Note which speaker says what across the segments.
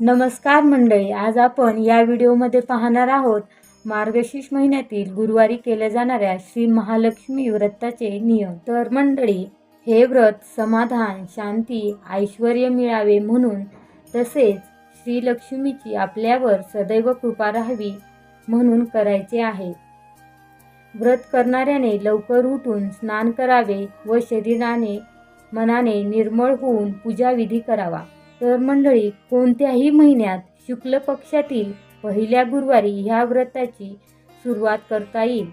Speaker 1: नमस्कार मंडळी आज आपण या व्हिडिओमध्ये पाहणार आहोत मार्गशीर्ष महिन्यातील गुरुवारी केल्या जाणाऱ्या श्री महालक्ष्मी व्रताचे नियम. तर मंडळी हे व्रत समाधान शांती ऐश्वर मिळावे म्हणून तसेच श्री लक्ष्मीची आपल्यावर सदैव कृपा राहावी म्हणून करायचे आहे. व्रत करणाऱ्याने लवकर उठून स्नान करावे व शरीराने मनाने निर्मळ होऊन पूजाविधी करावा. तर मंडळी कोणत्याही महिन्यात शुक्ल पक्षातील पहिल्या गुरुवारी ह्या व्रताची सुरुवात करता येईल.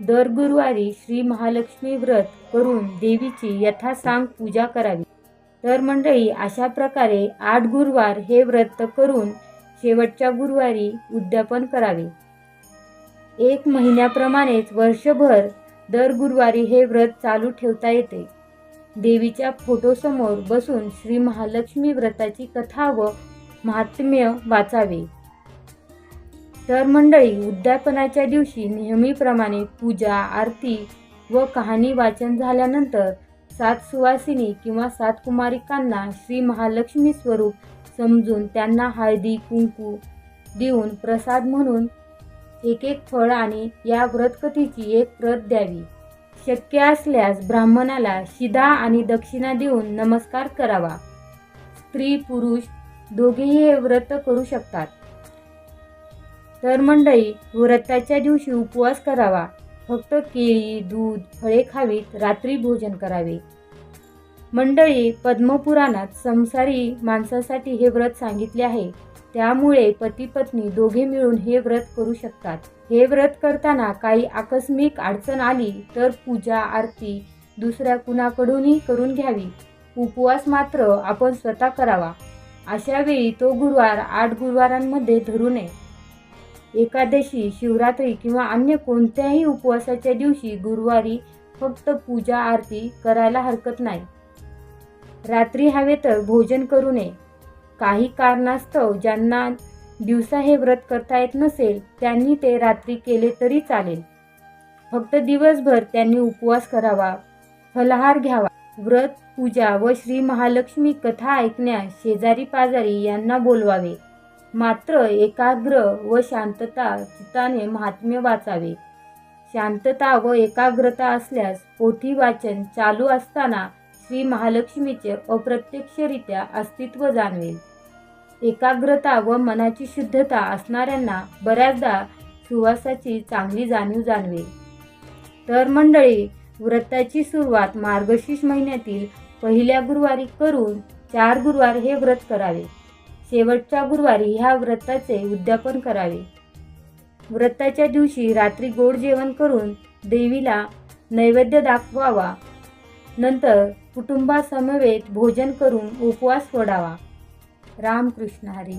Speaker 1: दर गुरुवारी श्री महालक्ष्मी व्रत करून देवीची यथासांग पूजा करावी. तर मंडळी अशा प्रकारे आठ गुरुवार हे व्रत करून शेवटच्या गुरुवारी उद्यापन करावे. एक महिन्याप्रमाणेच वर्षभर दर गुरुवारी हे व्रत चालू ठेवता येते. देवीच्या फोटोसमोर बसून श्री महालक्ष्मी व्रताची कथा व महात्म्य वाचावे. तर मंडळी उद्यापनाच्या दिवशी नेहमीप्रमाणे पूजा आरती व कहाणी वाचन झाल्यानंतर सात सुवासिनी किंवा सात कुमारिकांना श्री महालक्ष्मी स्वरूप समजून त्यांना हळदी कुंकू देऊन प्रसाद म्हणून एक एक फळ आणि या व्रतकथेची एक प्रत द्यावी. शक्य असल्यास ब्राह्मणाला शिदा आणि दक्षिणा देऊन नमस्कार करावा. स्त्री पुरुष दोघेही हे व्रत करू शकतात. तर मंडळी व्रताच्या दिवशी उपवास करावा. फक्त केळी दूध फळे खावीत रात्री भोजन करावे. मंडळी पद्मपुराणात संसारी माणसासाठी हे व्रत सांगितले आहे. त्यामुळे पती पत्नी दोघे मिळून हे व्रत करू शकतात. हे व्रत करताना काही आकस्मिक अडचण आली तर पूजा आरती दुसऱ्या कुणाकडूनही करून घ्यावी. उपवास मात्र आपण स्वतः करावा. अशा वेळी तो गुरुवार आठ गुरुवारांमध्ये धरू नये. एकादशी शिवरात्री किंवा अन्य कोणत्याही उपवासाच्या दिवशी गुरुवारी फक्त पूजा आरती करायला हरकत नाही. रात्री हवे तर भोजन करू नये. काही कारणास्तव ज्यांना दिवसा हे व्रत करता येत नसेल त्यांनी ते रात्री केले तरी चालेल. फक्त दिवसभर त्यांनी उपवास करावा फलहार घ्यावा. व्रत पूजा व श्री महालक्ष्मी कथा ऐकण्यास शेजारी पाजारी यांना बोलवावे. मात्र एकाग्र व शांतता चिताने महात्म्य वाचावे. शांतता व एकाग्रता असल्यास पोथी वाचन चालू असताना श्री महालक्ष्मीचे अप्रत्यक्षरित्या अस्तित्व जाणवेल. एकाग्रता व मनाची शुद्धता असणाऱ्यांना बऱ्याचदा सुवासाची चांगली जाणीव जाणवेल. तर मंडळी व्रताची सुरुवात मार्गशीर्ष महिन्यातील पहिल्या गुरुवारी करून चार गुरुवार हे व्रत करावे. शेवटच्या गुरुवारी ह्या व्रताचे उद्यापन करावे. व्रताच्या दिवशी रात्री गोड जेवण करून देवीला नैवेद्य दाखवावा. नंतर कुटुंबासमवेत भोजन करून उपवास सोडावा. रामकृष्ण हरी.